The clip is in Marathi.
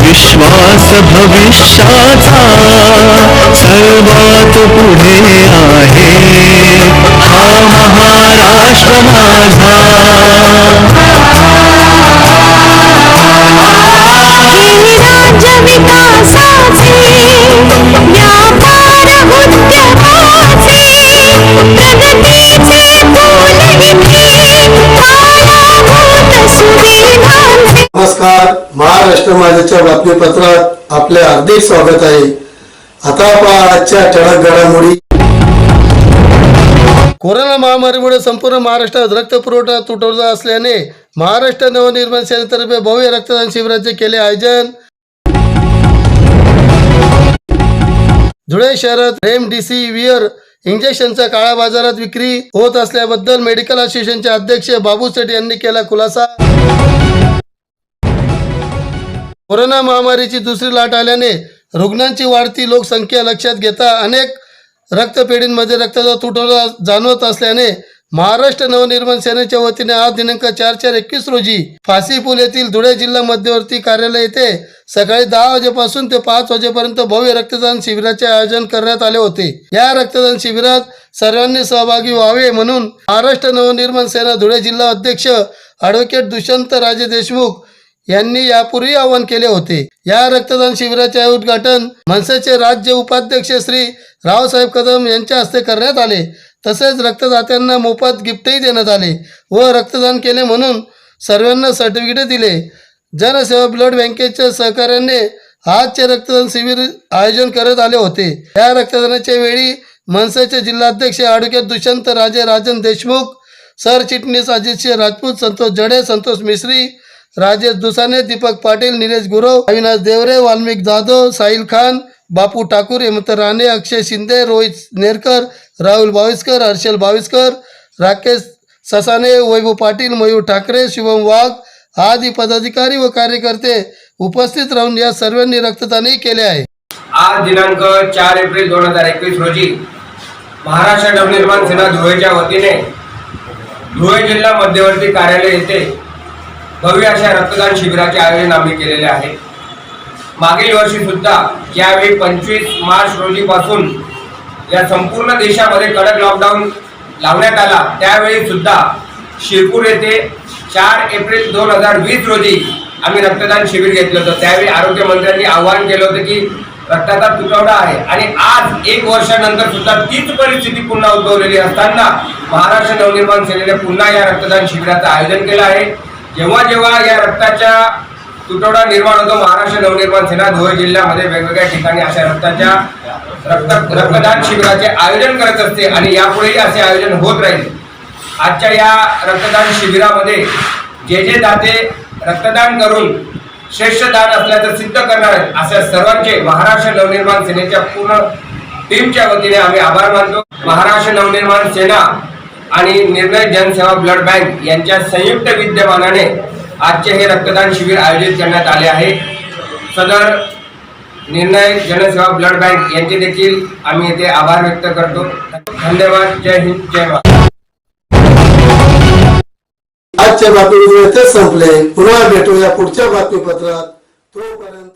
विश्वास भविष्याचा सर्वात पुढे आहे. हा महाराष्ट्र माझा. नमस्कार. महाराष्ट्र माझ्याच्या बातमीपत्रात आपले हार्दिक स्वागत आहे. आता पहा आजच्या ठळक घडामोडी. कोरोना महामारीमुळे संपूर्ण महाराष्ट्रात रक्त पुरवठा तुटवला असल्याने महाराष्ट्र नवनिर्माण सेनेतर्फे भव्य रक्तदान शिबिराचे केले आयोजन. धुळे शहरात रेमडेसिवियर इंजेक्शनचा काळ्या बाजारात विक्री होत असल्याबद्दल मेडिकल असोसिएशनचे अध्यक्ष बाबू सेठ यांनी केला खुलासा. कोरोना महामारीची दुसरी लाट आल्याने रुग्णांची वाढती लोकसंख्या लक्षात घेता अनेक रक्तपेढींमध्ये रक्ताचा तुटवडा जाणवत असल्याने महाराष्ट्र नवनिर्माण सेनेच्या वतीने आज दिनांक चार चार एकवीस रोजी फाशी पूल येथील धुळे जिल्हा मध्यवर्ती कार्यालय येथे सकाळी दहा वाजेपासून ते पाच वाजेपर्यंत भव्य रक्तदान शिबिराचे आयोजन करण्यात आले होते. या रक्तदान शिबिरात सर्वांनी सहभागी व्हावे म्हणून महाराष्ट्र नवनिर्माण सेना धुळे जिल्हा अध्यक्ष ॲडव्होकेट दुष्यंत राजे देशमुख यांनी यापूर्वी आवाहन केले होते. या रक्तदान शिबिराचे उद्घाटन मनसेचे राज्य उपाध्यक्ष श्री रावसाहेब कदम यांच्या हस्ते करण्यात आले. तसेच रक्तदात्यांना मोफत गिफ्टही देण्यात आले व रक्तदान केले म्हणून सर्वांना सर्टिफिकेट दिले. जनसेवा ब्लड बँकेच्या सहकार्याने आजचे रक्तदान शिबिर आयोजन करत आले होते. या रक्तदानाच्या वेळी मनसेचे जिल्हाध्यक्ष ॲडव्होकेट दुष्यंत राजे राजन देशमुख सरचिटणीस अजितसिंह राजपूत संतोष जडे संतोष मिश्री राजेश दुसाने दीपक पाटील निलेश गुरव अविनाश देवरे वाल्मिक जाधव साहिल खान बापू ठाकूर हेमंत राणे अक्षय शिंदे रोहित नेरकर राहुल बाविस्कर हर्षल बाविस्कर राकेश ससाने वैभव पाटील मयूर ठाकरे शुभम वाघ आदी पदाधिकारी व कार्यकर्ते उपस्थित राहून या सर्वांनी रक्तदानही केले आहे. आज दिनांक चार एप्रिल दोन हजार एकवीस रोजी महाराष्ट्र नवनिर्माण सेना धुळेच्या वतीने धुळे जिल्हा मध्यवर्ती कार्यालय येथे भव्य अशा रक्तदान शिबिराचे आयोजन आम्ही केलेले आहे. मागील वर्षी सुद्धा ज्यावेळी पंचवीस मार्च रोजीपासून या संपूर्ण देशामध्ये कडक लॉकडाऊन लावण्यात आला. त्यावेळी सुद्धा शिरपूर येथे चार एप्रिल दोन हजार वीस रोजी आम्ही रक्तदान शिबिर घेतलं होतं. त्यावेळी आरोग्यमंत्र्यांनी आवाहन केलं होतं की रक्ताचा तुटवडा आहे आणि आज एक वर्षानंतर सुद्धा तीच परिस्थिती पुन्हा उद्भवलेली असताना महाराष्ट्र नवनिर्माण सेनेने पुन्हा या रक्तदान शिबिराचं आयोजन केलं आहे. जेव्हा जेव्हा या रक्ताच्या तुटवडा निर्माण होतो महाराष्ट्र नवनिर्माण सेना धुळे जिल्ह्यामध्ये वेगवेगळ्या ठिकाणी अशा रक्ताच्या रक्त रक्तदान शिबिराचे आयोजन करत असते आणि यापुढेही असे आयोजन होत राहील. आजच्या या रक्तदान शिबिरामध्ये जे जे दाते रक्तदान करून श्रेष्ठ दान असल्याचं सिद्ध करणार आहेत अशा सर्वांचे महाराष्ट्र नवनिर्माण सेनेच्या पूर्ण टीमच्या वतीने आम्ही आभार मानतो. महाराष्ट्र नवनिर्माण सेना आणि निर्णय जनसेवा ब्लड बँक यांच्या संयुक्त विद्यमानाने आजचे हे रक्तदान शिबिर आयोजित करण्यात आले आहे. सदर निर्णय जनसेवा ब्लड बँक यांचे देखील आम्ही येथे आभार व्यक्त करतो. धन्यवाद. जय हिंद. जय महाराष्ट्र आजच्या बातमीपत्र इथेच संपले. पुन्हा भेटूया पुढच्या बातमीपत्रात. तोपर्यंत